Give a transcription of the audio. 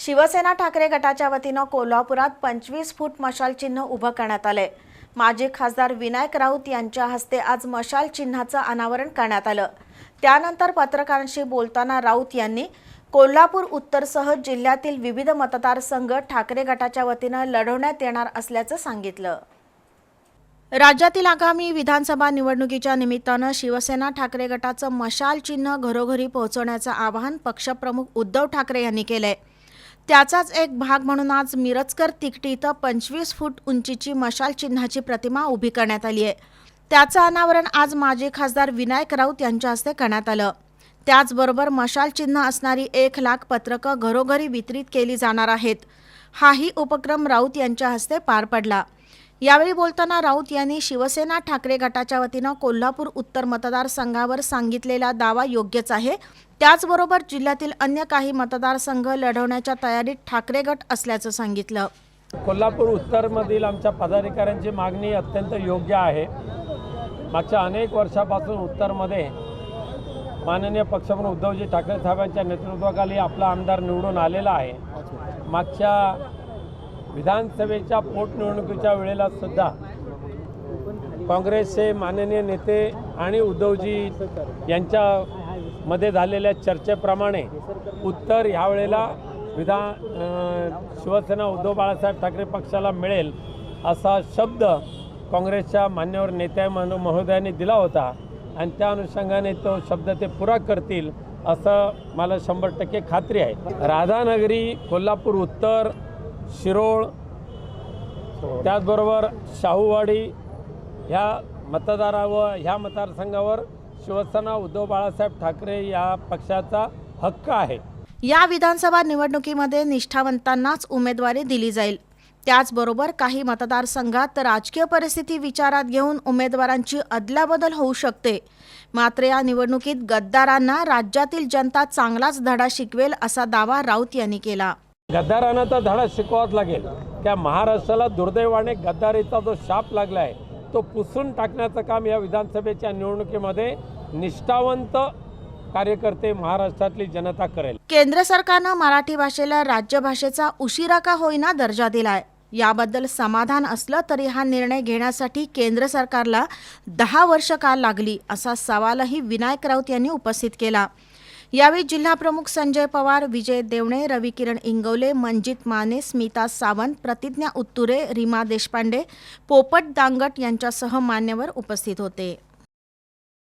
शिवसेना ठाकरे गटाच्या वतीनं कोल्हापुरात पंचवीस फूट मशाल चिन्ह उभं करण्यात आलंय. माजी खासदार विनायक राऊत यांच्या हस्ते आज मशाल चिन्हाचं अनावरण करण्यात आलं. त्यानंतर पत्रकारांशी बोलताना राऊत यांनी कोल्हापूर उत्तरसह जिल्ह्यातील विविध मतदारसंघ ठाकरे गटाच्या वतीनं लढवण्यात येणार असल्याचं सांगितलं. राज्यातील आगामी विधानसभा निवडणुकीच्या निमित्तानं शिवसेना ठाकरे गटाचं मशाल चिन्ह घरोघरी पोहोचवण्याचं आवाहन पक्षप्रमुख उद्धव ठाकरे यांनी केलं आहे त्याचाच एक भाग म्हणून आज मिरजकर तिकटी इथं पंचवीस फूट उंचीची मशाल चिन्हाची प्रतिमा उभी करण्यात आली आहे. त्याचं अनावरण आज माजी खासदार विनायक राऊत यांच्या हस्ते करण्यात आलं. त्याचबरोबर मशाल चिन्ह असणारी एक लाख पत्रकं घरोघरी वितरित केली जाणार आहेत. हाही उपक्रम राऊत यांच्या हस्ते पार पडला. यावेळी बोलताना राऊत यांनी शिवसेना ठाकरे गटाच्या वतीनं कोल्हापूर उत्तर मतदारसंघावर सांगितलेला दावा योग्यच आहे. त्याचबरोबर जिल्ह्यातील अन्य काही मतदारसंघ लढवण्याच्या तयारीत ठाकरे गट असल्याचं सांगितलं. कोल्हापूर उत्तरमधील आमच्या पदाधिकाऱ्यांची मागणी अत्यंत योग्य आहे. मागच्या अनेक वर्षापासून उत्तरमध्ये माननीय पक्षप्रमुख उद्धवजी ठाकरे साहेबांच्या नेतृत्वाखाली आपला आमदार निवडून आलेला आहे. मागच्या विधानसभेच्या पोटनिवडणुकीच्या वेळेला सुद्धा काँग्रेसचे माननीय नेते आणि उद्धवजी यांच्यामध्ये झालेल्या चर्चेप्रमाणे उत्तर ह्या वेळेला विधान शिवसेना उद्धव बाळासाहेब ठाकरे पक्षाला मिळेल असा शब्द काँग्रेसच्या मान्यवर नेत्या मनो- महोदयांनी दिला होता. आणि त्या अनुषंगाने तो शब्द ते पुरा करतील असं मला शंभर टक्के खात्री आहे. राधानगरी कोल्हापूर उत्तर शिरोळ त्याचबरोबर शाहूवाडी ह्या मतदारावर ह्या मतदारसंघावर शिवसेना उद्धव बाळासाहेब ठाकरे या पक्षाचा हक्क आहे. या विधानसभा निवडणुकीमध्ये निष्ठावंतांनाच उमेदवारी दिली जाईल. त्याचबरोबर काही मतदारसंघात राजकीय परिस्थिती विचारात घेऊन उमेदवारांची अदलाबदल होऊ शकते. मात्र या निवडणुकीत गद्दारांना राज्यातील जनता चांगलाच धडा शिकवेल असा दावा राऊत यांनी केला. गद्दारांना तर धडा शिकवावाच लागेल. त्या महाराष्ट्राला दुर्दैवाने गद्दारीचा जो शाप लागला आहे तो पुसून टाकण्याचं काम या विधानसभेच्या निवडणुकीमध्ये निष्ठावंत कार्यकर्ते महाराष्ट्रातली जनता करेल. केंद्र सरकारनं मराठी भाषेला राज्यभाषेचा उशिरा का होईना दर्जा दिलाय? याबद्दल समाधान असलं तरी हा निर्णय घेण्यासाठी केंद्र सरकारला दहा वर्ष का लागली असा सवालही विनायक राऊत यांनी उपस्थित केला. यावेळी जिल्हाप्रमुख संजय पवार विजय देवणे रविकिरण इंगवले मंजित माने स्मिता सावंत प्रतिज्ञा उत्तुरे रीमा देशपांडे पोपट दांगट यांच्यासह मान्यवर उपस्थित होते.